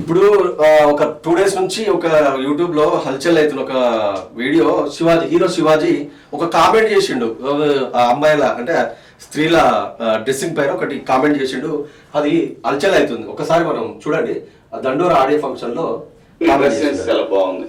ఇప్పుడు ఒక two days నుంచి ఒక యూట్యూబ్లో హల్చల్ అవుతున్న ఒక వీడియో శివాజీ హీరో శివాజీ ఒక కామెంట్ చేసిండు. ఆ అమ్మాయిల అంటే స్త్రీల డ్రెస్సింగ్ పైన ఒకటి కామెంట్ చేసిండు. అది హల్చల్ అవుతుంది. ఒకసారి మనం చూడండి. దండోర ఆడియో ఫంక్షన్లో బాగుంది.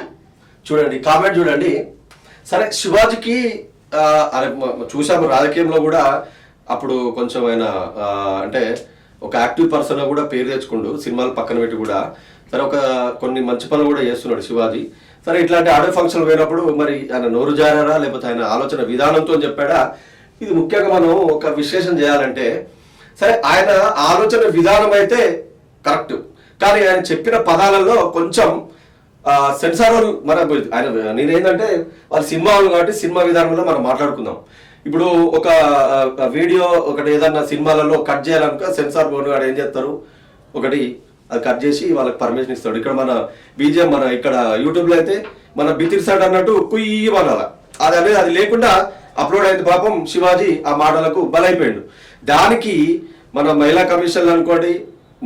చూడండి కామెంట్ చూడండి. సరే శివాజీకి అరే చూసాము రాజకీయంలో కూడా అప్పుడు కొంచెం ఆయన అంటే ఒక యాక్టివ్ పర్సన్ కూడా పేరు తెచ్చుకుండు సినిమాలు పక్కన పెట్టి కూడా. సరే ఒక కొన్ని మంచి పనులు కూడా చేస్తున్నాడు శివాజీ. సరే ఇట్లాంటి ఆడియో ఫంక్షన్ పోయినప్పుడు మరి ఆయన నోరు జారారా లేకపోతే ఆయన ఆలోచన విధానంతో చెప్పాడా? ఇది ముఖ్యంగా మనం ఒక విశ్లేషణ చేయాలంటే సరే ఆయన ఆలోచన విధానం అయితే కరెక్ట్. కానీ ఆయన చెప్పిన పదాలలో కొంచెం సెన్సార్ వాళ్ళు మన ఆయన నేనేంటంటే వాళ్ళ సినిమా వాళ్ళు కాబట్టి సినిమా విధానంలో మనం మాట్లాడుకుందాం. ఇప్పుడు ఒక వీడియో ఒకటి ఏదన్నా సినిమాలలో కట్ చేయాలనుక సెన్సార్ బోర్డు వాడు ఏం చేస్తారు? ఒకటి అది కట్ చేసి వాళ్ళకి పర్మిషన్ ఇస్తాడు. ఇక్కడ మన బీజేఎం మన ఇక్కడ యూట్యూబ్లో అయితే మన బితిరిసాడు అన్నట్టు కుయ్యి అనాల అది అనేది అది లేకుండా అప్లోడ్ అయింది పాపం శివాజీ ఆ మాటలకు బలైపోయాడు. దానికి మన మహిళా కమిషన్లు అనుకోండి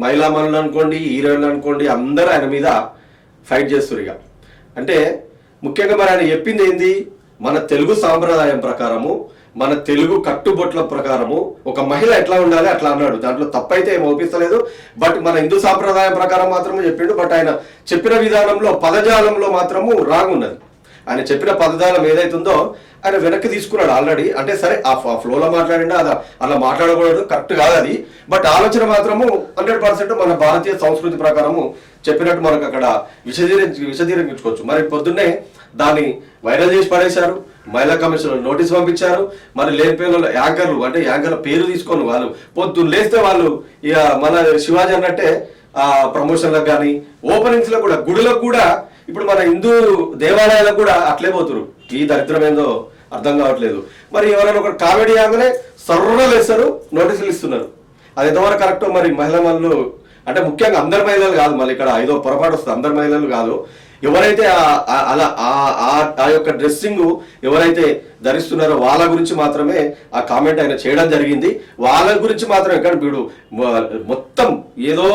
మహిళా మనులు అనుకోండి హీరోయిన్లు అనుకోండి అందరూ ఆయన మీద ఫైట్ చేస్తారు ఇక. అంటే ముఖ్యంగా మరి ఆయన చెప్పింది ఏంది? మన తెలుగు సాంప్రదాయం ప్రకారము మన తెలుగు కట్టుబొట్ల ప్రకారము ఒక మహిళ ఎట్లా ఉండాలి అట్లా అన్నాడు. దాంట్లో తప్పైతే ఏం ఒప్పిస్తలేదు. బట్ మన హిందూ సాంప్రదాయం ప్రకారం మాత్రమే చెప్పిండు. బట్ ఆయన చెప్పిన విధానంలో పదజాలంలో మాత్రము రాంగ్ ఉన్నది. ఆయన చెప్పిన పదజాలం ఏదైతుందో ఆయన వెనక్కి తీసుకున్నాడు ఆల్రెడీ అంటే సరే ఆ ఫ్లోలో మాట్లాడిండా అది అలా మాట్లాడకూడదు కరెక్ట్ కాదు అది. బట్ ఆలోచన మాత్రము హండ్రెడ్ పర్సెంట్ మన భారతీయ సంస్కృతి ప్రకారము చెప్పినట్టు మనకు అక్కడ విశదీరించి విశదీరించుకోవచ్చు మరి పొద్దున్నే దాన్ని వైరల్ చేసి పడేశారు. మహిళా కమిషన్ నోటీస్ పంపించారు. మరి లేనిపోయిన యాంకర్లు అంటే యాంకర్ల పేరు తీసుకొని వాళ్ళు పొద్దున్న లేస్తే వాళ్ళు ఇక మన శివాజీ అన్నట్టే ఆ ప్రమోషన్లకు కానీ ఓపెనింగ్స్లో కూడా గుడిలో కూడా ఇప్పుడు మన హిందూ దేవాలయాలకు కూడా అట్లే పోతురు. ఈ దరిద్రమేందో అర్థం కావట్లేదు. మరి ఎవరైనా ఒక కామెడీ ఆగానే సర్రలు వేస్తారు నోటీసులు ఇస్తున్నారు. అది ఎంతవరకు కరెక్ట్ మరి మహిళ మహిళలు అంటే ముఖ్యంగా అందరి మహిళలు కాదు మళ్ళీ ఇక్కడ ఐదో పొరపాటు వస్తుంది అందరి మహిళలు కాదు. ఎవరైతే అలా ఆ- ఆ- ఆ యొక్క డ్రెస్సింగ్ ఎవరైతే ధరిస్తున్నారో. వాళ్ళ గురించి మాత్రమే ఆ కామెంట్ ఆయన చేయడం జరిగింది. వాళ్ళ గురించి మాత్రమే కానీ వీడు మొత్తం ఏదో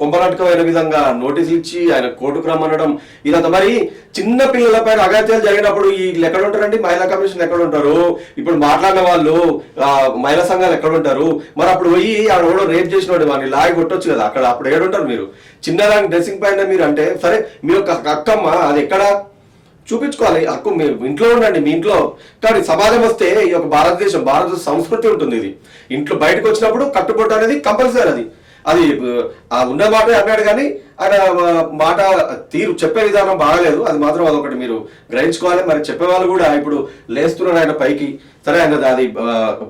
కొంపనాటకమైన విధంగా నోటీసులు ఇచ్చి ఆయన కోర్టుకు రమ్మనడం. ఇదంతా మరి చిన్న పిల్లల పైన అగత్యాలు జరిగినప్పుడు వీళ్ళు ఎక్కడ ఉంటారండి? మహిళా కమిషన్ ఎక్కడ ఉంటారు? ఇప్పుడు మాట్లాడిన వాళ్ళు మహిళా సంఘాలు ఎక్కడ ఉంటారు? మరి అప్పుడు పోయి ఆడ ఎవడో రేప్ వాడు వాడిని లాగి కొట్టొచ్చు కదా. అక్కడ అప్పుడు ఏడుంటారు మీరు? చిన్నదాని డ్రెస్సింగ్ పైన మీరు అంటే సరే మీ యొక్క అక్కమ్మ అది ఎక్కడ? చూపించుకోవాలి. హక్కు మీ ఇంట్లో ఉండండి మీ ఇంట్లో. కానీ సమాజం వస్తే ఈ యొక్క భారతదేశం భారత సంస్కృతి ఉంటుంది ఇది. ఇంట్లో బయటకు వచ్చినప్పుడు కట్టుబడి అనేది కంపల్సరీ అది. అది ఆ ఉన్న మాట అన్నాడు కానీ ఆయన మాట తీరు చెప్పే విధానం బాగలేదు. అది మాత్రం అదొకటి మీరు గ్రహించుకోవాలి. మరి చెప్పేవాళ్ళు కూడా ఇప్పుడు లేస్తున్నారు ఆయన పైకి. సరే ఆయన అది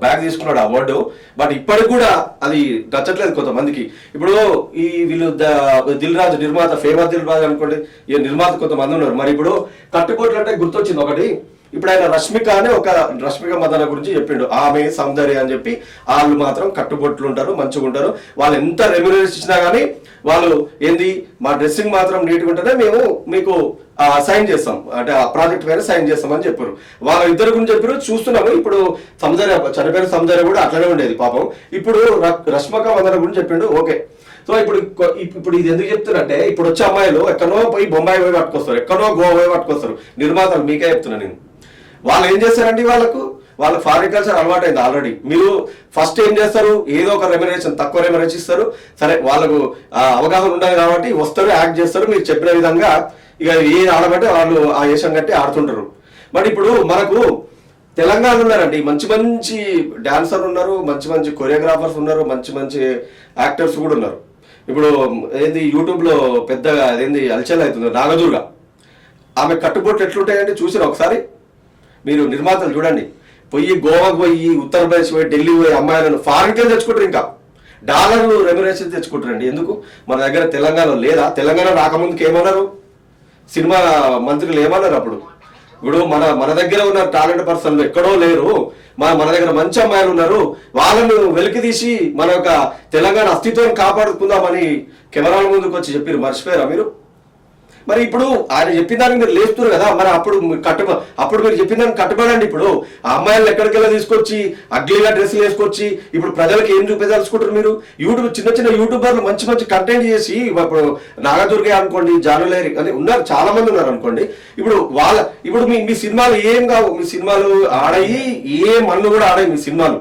బ్యాగ్ తీసుకున్నాడు అవార్డు బట్ ఇప్పటికి కూడా అది నచ్చట్లేదు కొంతమందికి. ఇప్పుడు ఈ వీళ్ళు దిల్ రాజు నిర్మాత ఫేమస్ దిల్ రాజు అనుకోండి ఈ నిర్మాత కొంతమంది ఉన్నారు. మరి ఇప్పుడు కట్టుకోట్లు అంటే గుర్తొచ్చింది ఒకటి. ఇప్పుడు ఆయన రష్మిక అనే ఒక రష్మిక మదన గురించి చెప్పిండు. ఆమె సౌందర్య అని చెప్పి వాళ్ళు మాత్రం కట్టుబొట్లు ఉంటారు మంచిగా ఉంటారు వాళ్ళు ఎంత రెమ్యునరేషన్ ఇచ్చినా కానీ వాళ్ళు ఏంది మా డ్రెస్సింగ్ మాత్రం నీట్గా ఉంటేనే మేము మీకు సైన్ చేస్తాం. అంటే ఆ ప్రాజెక్ట్ పైన సైన్ చేస్తామని చెప్పారు. వాళ్ళ ఇద్దరు గురించి చెప్పారు. చూస్తున్నాము. ఇప్పుడు సౌందర్య చనిపోయిన సౌందర్య కూడా అట్లనే ఉండేది పాపం. ఇప్పుడు ర- రష్మిక మదన గురించి చెప్పిండు. ఓకే. సో ఇప్పుడు ఇప్పుడు ఇది ఎందుకు చెప్తున్నంటే ఇప్పుడు వచ్చే అమ్మాయిలు ఎక్కడో పోయి బొంబాయి పోయి పట్టుకొస్తారు. ఎక్కడో గోవా పోయి పట్టుకొస్తారు. నిర్మాతలు మీకే చెప్తున్నా నేను. వాళ్ళు ఏం చేస్తారండి వాళ్ళకు? వాళ్ళ ఫారిన్ కల్చర్ అలవాటైంది ఆల్రెడీ మీరు ఫస్ట్ ఏం చేస్తారు? ఏదో ఒక రెమ్యునరేషన్ తక్కువ రెమ్యునరేషన్ ఇస్తారు. సరే వాళ్ళకు అవగాహన ఉండాలి కాబట్టి వస్తారు యాక్ట్ చేస్తారు. మీరు చెప్పిన విధంగా ఇక ఏ ఆడబట్టే వాళ్ళు ఆ వేషం కట్టి ఆడుతుంటారు. బట్ ఇప్పుడు మనకు తెలంగాణ ఉన్నారండి. మంచి మంచి డాన్సర్ ఉన్నారు మంచి మంచి కొరియోగ్రాఫర్స్ ఉన్నారు మంచి మంచి యాక్టర్స్ కూడా ఉన్నారు. ఇప్పుడు ఏంది యూట్యూబ్లో పెద్దగా అదేంది అలచల్ అవుతుంది నాగదుర్గ. ఆమె కట్టుబొట్లు ఎట్లుంటాయండి? చూసిన ఒకసారి? మీరు నిర్మాతలు చూడండి. పోయి గోవాకు పోయి ఉత్తరప్రదేశ్ పోయి ఢిల్లీ పోయి అమ్మాయిలను ఫారెన్కే తెచ్చుకుంటారు ఇంకా. డాలర్లు రెమ్యురేషన్ తెచ్చుకుంటారండి. ఎందుకు? మన దగ్గర తెలంగాణ లేదా? తెలంగాణ రాకముందుకు ఏమన్నారు? సినిమా మంత్రులు ఏమన్నారు అప్పుడు? ఇప్పుడు మన మన దగ్గర ఉన్న టాలెంట్ పర్సన్లు ఎక్కడో లేరు. మన మన దగ్గర మంచి అమ్మాయిలు ఉన్నారు. వాళ్ళను వెలికి తీసి మన యొక్క తెలంగాణ అస్తిత్వాన్ని కాపాడుకుందామని కెమెరాల ముందుకు వచ్చి చెప్పారు మర్చిపోయారా మీరు? మరి ఇప్పుడు ఆయన చెప్పిన దానికి మీరు లేస్తున్నారు కదా మరి అప్పుడు మీరు అప్పుడు మీరు చెప్పిన దానికి కట్టుబడండి ఇప్పుడు. ఆ అమ్మాయిలను ఎక్కడికెళ్ళి తీసుకొచ్చి అగ్లీగా డ్రెస్సులు వేసుకొచ్చి ఇప్పుడు ప్రజలకు ఏం చూపించదలుచుకుంటారు మీరు? యూట్యూబ్ చిన్న చిన్న యూట్యూబర్లు మంచి మంచి కంటెంట్ చేసి ఇప్పుడు నాగదుర్గే అనుకోండి జానులేరి అని ఉన్నారు చాలా మంది ఉన్నారు అనుకోండి. ఇప్పుడు వాళ్ళ ఇప్పుడు మీ మీ సినిమాలు ఏం కావు? మీ సినిమాలు ఆడయి ఏ మన్ను కూడా ఆడాయి మీ సినిమాలు.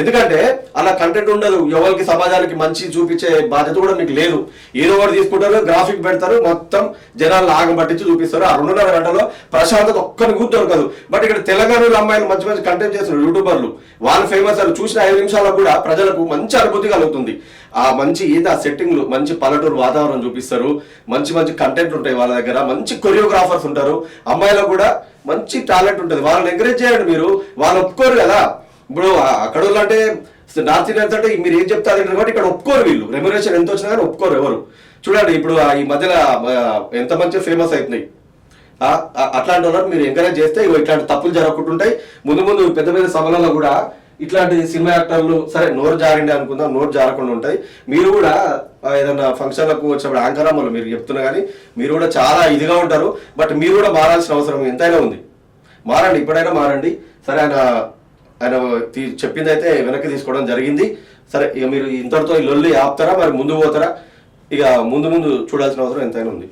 ఎందుకంటే అలా కంటెంట్ ఉండదు. ఎవరికి సమాజానికి మంచి చూపించే బాధ్యత కూడా మీకు లేదు. ఏదో ఒకటి తీసుకుంటారు గ్రాఫిక్ పెడతారు మొత్తం జనాలు ఆగం పట్టించి చూపిస్తారు. ఆ రెండున్నర గంటలో ప్రశాంతత ఒక్కరిని కూడా దొరకదు. బట్ ఇక్కడ తెలంగాణలో అమ్మాయిలు మంచి మంచి కంటెంట్ చేస్తున్నారు యూట్యూబర్లు. వాళ్ళు ఫేమస్ అని చూసిన ఐదు నిమిషాలకు కూడా ప్రజలకు మంచి అనుభూతి కలుగుతుంది. ఆ మంచి ఈత సెట్టింగ్లు మంచి పల్లెటూరు వాతావరణం చూపిస్తారు. మంచి మంచి కంటెంట్ ఉంటాయి వాళ్ళ దగ్గర. మంచి కొరియోగ్రాఫర్స్ ఉంటారు. అమ్మాయిలకు కూడా మంచి టాలెంట్ ఉంటుంది. వాళ్ళని ఎంకరేజ్ చేయండి మీరు. వాళ్ళు ఒప్పుకోరు కదా. ఇప్పుడు అక్కడ వాళ్ళు అంటే నార్త్ ఇండియన్స్ అంటే మీరు ఏం చెప్తారు కాబట్టి ఇక్కడ ఒప్పుకోరు వీళ్ళు. రెమ్యునేషన్ ఎంత వచ్చినా కానీ ఒప్పుకోరు ఎవరు. చూడండి ఇప్పుడు ఈ మధ్యలో ఎంత మంచి ఫేమస్ అవుతున్నాయి అట్లాంటి వాళ్ళని మీరు ఎంకరేజ్ చేస్తే ఇగో ఇట్లాంటి తప్పులు జరగకుంటుంటాయి. ముందు ముందు పెద్ద పెద్ద సభలలో కూడా ఇట్లాంటి సినిమా యాక్టర్లు సరే నోరు జారండి అనుకుందాం నోరు జారకుండా ఉంటాయి. మీరు కూడా ఏదైనా ఫంక్షన్లకు వచ్చినప్పుడు యాంకర్ అమ్మలు మీరు చెప్తున్నా కానీ మీరు కూడా చాలా ఇదిగా ఉంటారు. బట్ మీరు కూడా మారాల్సిన అవసరం ఎంతైనా ఉంది. మారండి ఇప్పుడైనా మారండి. సరే ఆయన ఆయన తీ- చెప్పింది అయితే వెనక్కి తీసుకోవడం జరిగింది. సరే ఇక మీరు ఇంతటితో ఈ లొల్లి ఆపుతారా? మరి ముందు పోతారా? ఇక ముందు ముందు చూడాల్సిన అవసరం ఎంతైనా ఉంది.